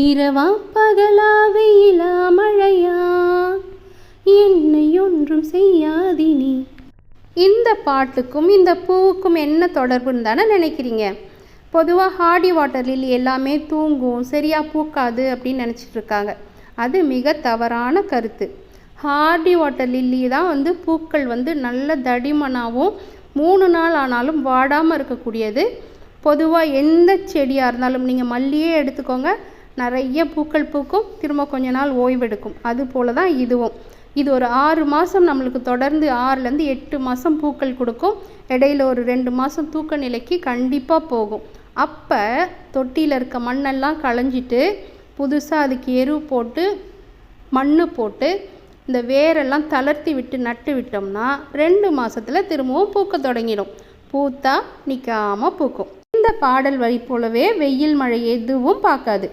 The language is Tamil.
இரவா பகலா வெயிலா மழையா? என்னை ஒன்றும் செய்யாதினி இந்த பாட்டுக்கும் இந்த பூவுக்கும் என்ன தொடர்புன்னு தானே நினைக்கிறீங்க? பொதுவாக ஹார்டி வாட்டர் லில்லி எல்லாமே தூங்கும் சரியாக பூக்காது அப்படின்னு நினச்சிட்டு இருக்காங்க. அது மிக தவறான கருத்து. ஹார்டி வாட்டர் லில்லி தான் வந்து பூக்கள் வந்து நல்ல தடிமனாகவும் மூணு நாள் ஆனாலும் வாடாமல் இருக்கக்கூடியது. பொதுவாக எந்த செடியாக இருந்தாலும் நீங்கள் மல்லியே எடுத்துக்கோங்க. நிறைய பூக்கள் பூக்கும் திரும்ப கொஞ்ச நாள் ஓய்வெடுக்கும். அது போல தான் இதுவும். இது ஒரு ஆறு மாதம் நம்மளுக்கு தொடர்ந்து ஆறுலேருந்து எட்டு மாதம் பூக்கள் கொடுக்கும். இடையில ஒரு ரெண்டு மாதம் தூக்க நிலைக்கு கண்டிப்பாக போகும். அப்போ தொட்டியில் இருக்க மண்ணெல்லாம் களைஞ்சிட்டு புதுசாக அதுக்கு எரு போட்டு மண் போட்டு இந்த வேரெல்லாம் தளர்த்தி விட்டு நட்டு விட்டோம்னா ரெண்டு மாதத்தில் திரும்பவும் பூக்க தொடங்கிடும். பூத்தா நிற்காமல் பூக்கும். இந்த பாடல் வரி போலவே வெயில் மழை எதுவும் பார்க்காது.